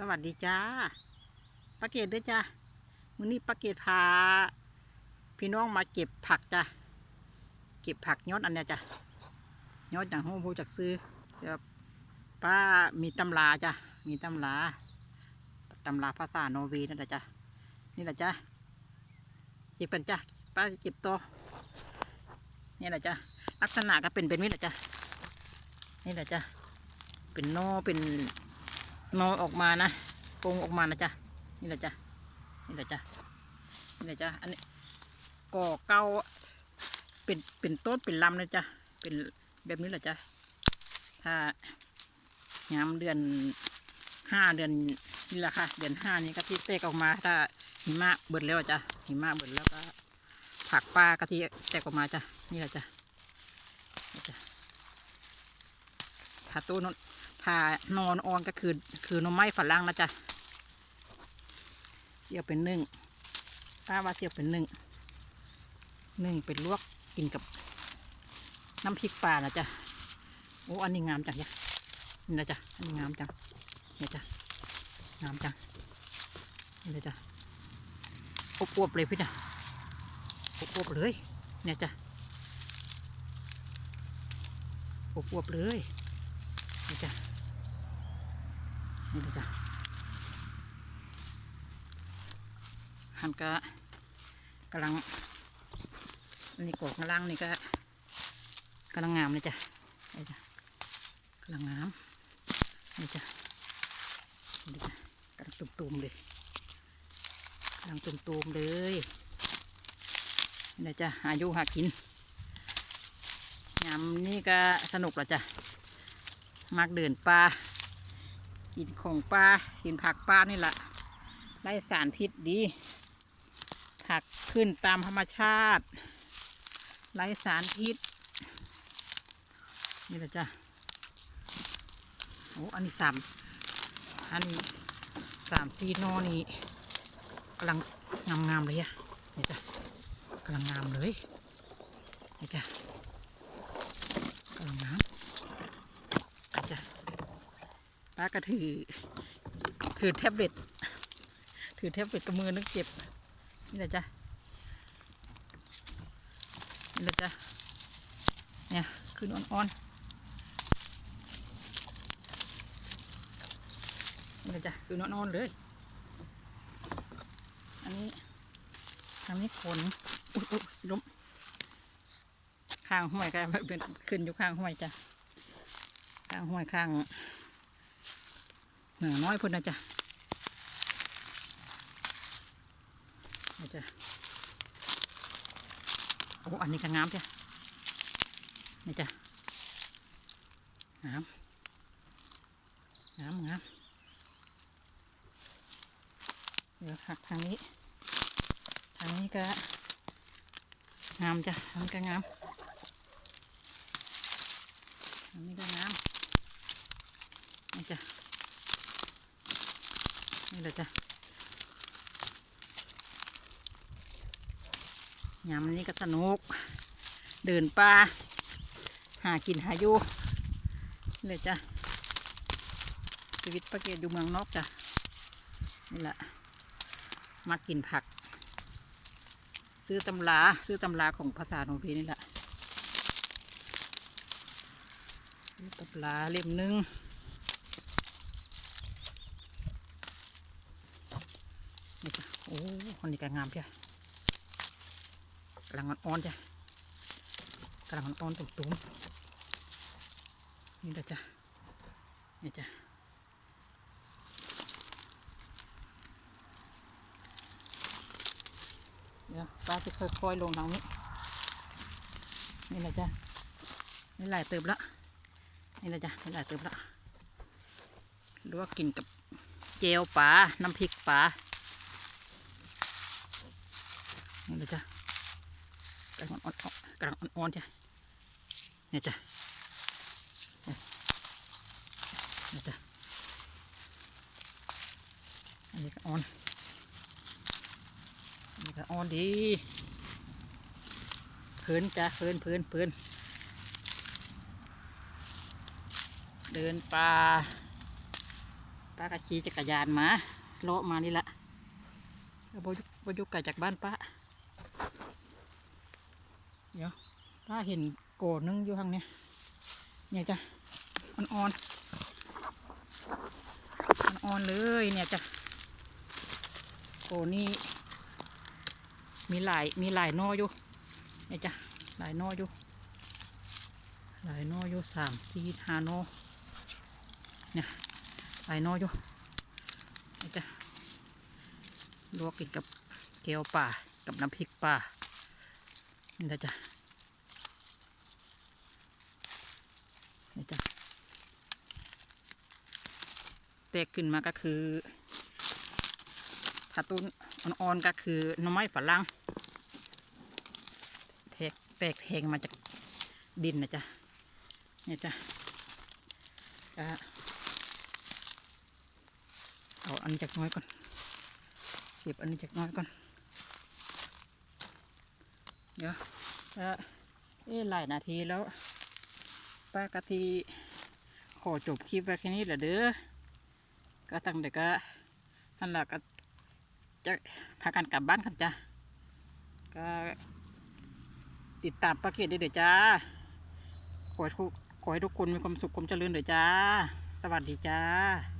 สวัสดีจ้าปาเกดด้วยจ้ามื้อนี้ปาเกดพา พี่น้องมาเก็บผักจ้ะเก็บผักยอดอันเนี้ยจ้ะยอดอย่างห้องผู้จักซื้อเดี๋ยวป้ามีตำราจ้ะมีตำราตำราภาษาโนเวีนั่นแหละจ้ะนี่แหละจ้ะเก็บกันจ้ะป้าจะเก็บต่อนี่แหละจ้ะลักษณะก็เป็นเป็นนี่แหละจ้ะนี่แหละจ้ะเป็นโนเป็น นอนออกมานะปรุงออกมานะจ๊ะนี่แหละจ้ะนี่แหละจ้ะนี่แหละจ้ะอันนี้ก่อเก้าเป็นเป็นต้นเป็นลำนะจ๊ะเป็นแบบนี้แหละจ้ะถ้ายามเดือนห้าเดือนนี่แหละค่ะ เดือนห้านี้ก็ที่แตกออกมาถ้าหิมะเบิดแล้วจ้ะหิมะเบิดแล้วก็ผักปลากะทิแตกออกมาจ้ะนี่แหละจ้ะถ้าตู้นน ถ้านอนออนก็คือ คือน่อไม้ฝรั่งนะจ๊ะเสียบเป็นนึ่งป้าว่าเสียบเป็นนึ่งนึ่งเป็นลวกกินกับน้ำพริกปลานะจ๊ะโอ้อันนี้งามจังเนี่ยนี่นะจ๊ะอันนี้งามจังเนี่ยจ้ะงามจังนี่นะจ๊ะอบอวบๆเลยพี่นะอบอวบๆเลยเนี่ยจ้ะอบอวบๆเลย นี่จ้ะนี่ดูจ้ะหันก็กำลังนนี้กอกข้างล่างนี่ก็กำลังงามเลยจ้ะนี่จ้ะกำลังงามนี่จ้ะนี่จ้ะกำลังตุ่มๆเลยกำลังตุ่มๆเลยนี่จ้ะอายุหากินยามนี่ก็สนุกละจ้ะ มักเดินป่ากินของปลากินผักปลานี่แหละไล่สารพิษดี ผักขึ้นตามธรรมชาติไล่สารพิษนี่แหละจ้ะโอ้อันนี้สามอันนี้สามซีโนนี่กำลังงามๆเลยอะนี่จ้ะกำลังงามเลยนี่จ้ะกำลังงามนี่จ้ะ ป้าก็ถือ ถือแท็บเล็ต ถือแท็บเล็ตกับมือนึกเก็บ นี่แหละจ้ะ นี่แหละจ้ะ เนี่ยขึ้นอ่อนๆ นี่แหละจ้ะขึ้นอ่อนๆเลย อันนี้ทางนี้ขนอุ๊ยอุ๊ยล้มข้างห้วยก็เป็นขึ้นอยู่ข้างห้วยจ้ะ ข้างห้วยข้าง หนือน้อยพุ่นนะจ๊ะนี่จ้ะโอ้อันนี้ก็งามจ้ะนี่จ้ะงามงามงามเดี๋ยวหักทางนี้ ทางนี้ก็งามจ้ะทางนี้ก็งามทางนี้ก็งามนี่จ้ะ นี่แหละจ้ะยามนี้ก็สนุก เดินป่าหากินหาอยู่นี่เลยจ้ะชีวิตประเกตอยู่เมืองนอกจ้ะนี่แหละมากินผัก ซื้อตำราซื้อตำราของภาษาโนพีนี่แหละตำราเล่มหนึ่ง นี่จ้ะ โอ้คนนี้ก็งามจ้ะกำลังอ่อนๆจ้ะกำลังอ่อนๆตุ้มๆนี่แหละจ้ะนี่จ้ะเดี๋ยวป้าจะค่อยๆลงทางนี้ นี่แหละจ้ะนี่หลายเติบละนี่แหละจ้ะนี่หลายเติบละหรือว่ากินกับเจลปลาน้ำพริกปลา นี่เลยจ้ะกำลังอ่อนๆกำลังอ่อนๆจ้ะเนี่ยจ้ะเนี่ยจ้ะอันนี้ก็อ่อนอันนี้ก็อ่อนดีพื้นจ้ะพื้นพื้นพื้นเดินป่าป้าก็ขี่จักรยานมาเลาะมานี่ละแล้วบอยุบอยุไกลจากบ้านป้า เดี๋ยวป้าเห็นโกดนึงอยู่ข้างเนี้ยเนี่ยจ้ะอ่อนๆอ่อนๆเลยเนี่ยจ้ะโกนี่มีหลายมีหลายนออยู่เนี่ยจ้ะหลายนออยู่หลายนออยู่สามสี่ห้านอเนี่ยหลายนออยู่เนี่ยจ้ะลวกกินกับแก้วป่า กับน้ำพริกป่านี่นะจ้ะนี่จ้ะแตกขึ้นมาก็คือถ้าต้นอ่อนๆก็คือน่อไม้ฝรั่งแตกแตกแทงมาจากดินนะจ๊ะนี่จ้ะเอาอันนี้จากน้อยก่อนเก็บอันนี้จากน้อยก่อน เดี๋ยวก็เอ๊หลายนาทีแล้วป้ากะทีขอจบคลิปไว้แค่นี้แหละเด้อก็ตั้งแต่ก็นั่นแหละก็จะพากันกลับบ้านกันจ้ะก็ติดตามป้าเกดได้เด้อจ้าขอให้ทุกขอให้ทุกคนมีความสุขความเจริญเด้อจ้า สวัสดีจ้า